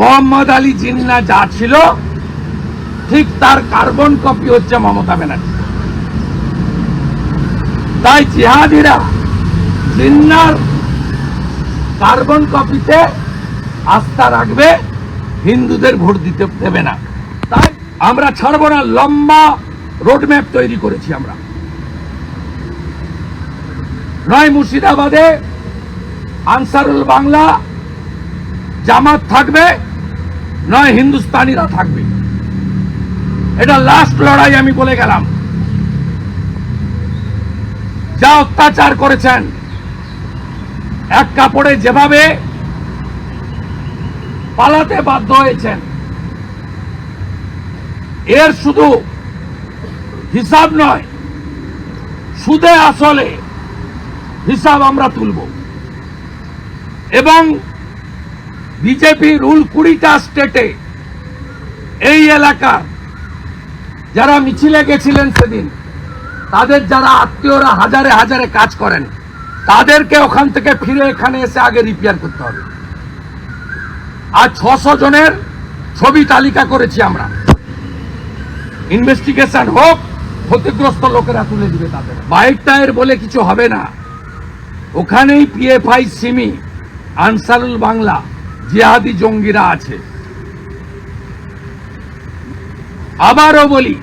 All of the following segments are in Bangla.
মোহাম্মদ আলী জিন্না যা ছিল, ঠিক তার কার্বন কপি হচ্ছে মমতা ব্যানার্জি। তাই জিহাদিরা জিন্নার কার্বন কপিতে আস্থা রাখবে, হিন্দুদের ভোট দিতে দেবে না। তাই আমরা ছাড়বো না, লম্বা রোডম্যাপ তৈরি করেছি আমরা। নয় মুর্শিদাবাদে আনসারুল বাংলা জামাত থাকবে নয় হিন্দুস্তানিরা থাকবে। এটা লাস্ট লড়াই আমি বলে গেলাম। যা অত্যাচার করেছেন, এক কাপড়ে যেভাবে পালাতে বাধ্য হয়েছেন, এর শুধু হিসাব নয়, সুদে আসলে হিসাব আমরা তুলব। এবং বিজেপি রুল কুড়িটা স্টেটে এই এলাকার যারা মিছিলে গেছিলেন সেদিন, তাদের যারা আত্মীয়রা হাজারে হাজারে কাজ করেন, তাদেরকে ওখান থেকে ফিরে এখানে এসে আগে রিপেয়ার করতে হবে। আর ছশো জনের ছবি তালিকা করেছি আমরা। ইনভেস্টিগেশন হোক, ক্ষতিগ্রস্ত লোকেরা তুলে দিবে তাদের। বাইক টায়ার বলে কিছু হবে না। ওখানেই পিএফআই সিমি আনসারুল বাংলা জিহাদি জঙ্গিরা আছে। আবারও বলি,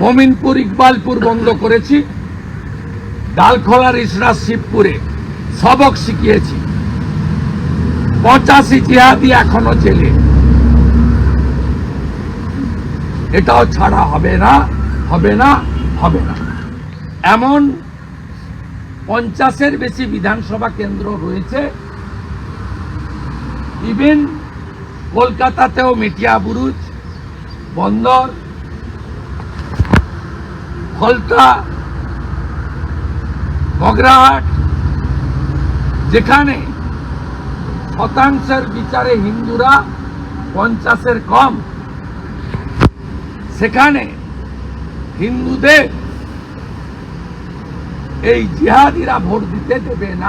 মমিনপুর ইকবালপুর বন্ধ করেছি, ডালখোলার ইসরা শিবপুরে সবক শিখিয়েছি। পঁচাশি জিহাদি এখনও জেলে। এটাও ছাড়া হবে না হবে না হবে না। এমন পঞ্চাশের বেশি বিধানসভা কেন্দ্র রয়েছে ইভেন কলকাতাতেও মেটিয়া বুরুজ, বন্দর ফলতা মগরাহাট যেখানে শতাংশের বিচারে হিন্দুরা পঞ্চাশের কম, সেখানে হিন্দুদের এই জিহাদিরা ভোট দিতে দেবে না।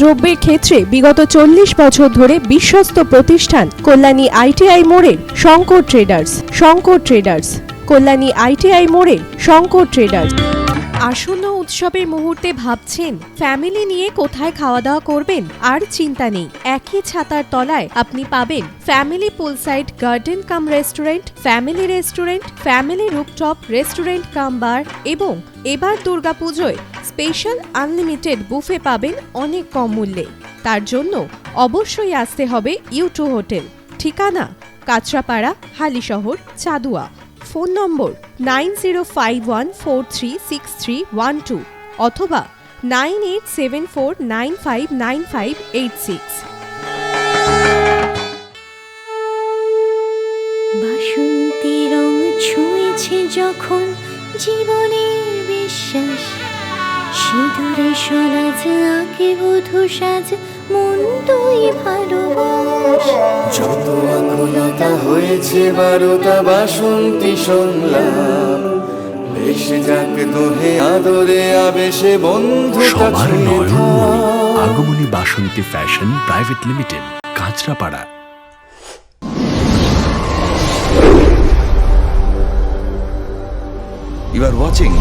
দ্রব্যের ক্ষেত্রে বিগত চল্লিশ বছর ধরে বিশ্বস্ত প্রতিষ্ঠান কল্যাণী আইটিআই মোড়ের Shankar traders Shankar traders, Kalyani ITI মোড়ের শঙ্কর ট্রেডার্স। আসন্ন উৎসবের মুহূর্তে ভাবছেন, ফ্যামিলি নিয়ে কোথায় খাওয়া দাওয়া করবেন? আর চিন্তা নেই, একই ছাতার তলায় আপনি পাবেন family poolside garden cum restaurant, family restaurant, family rooftop restaurant cum bar এবং এবার দুর্গাপুজোয় স্পেশাল আনলিমিটেড বুফে পাবেন অনেক কম মূল্যে। তার জন্য অবশ্যই আসতে হবে ইউ টু হোটেল। ঠিকানা Kanchrapara, Halisahar, Chadua. Phone number nine zero five one four three six three one two অথবা nine eight seven four nine five nine five eight six. বাসন্তী রং ছুঁয়েছে যখন জীবনের বিশ্বাস। সিঁদুরে সরাজ আঁকে বধু সাজ মন তুই ভালোবাস। যত আকুলতা হয়েছে বারোটা বাসন্তী সংলাপ ভেসে যাক দোহে আদরে আবেশে বন্ধুতা সবার ছুঁয়ে আগমনী Basanti fashion private limited Kanchrapara. You are watching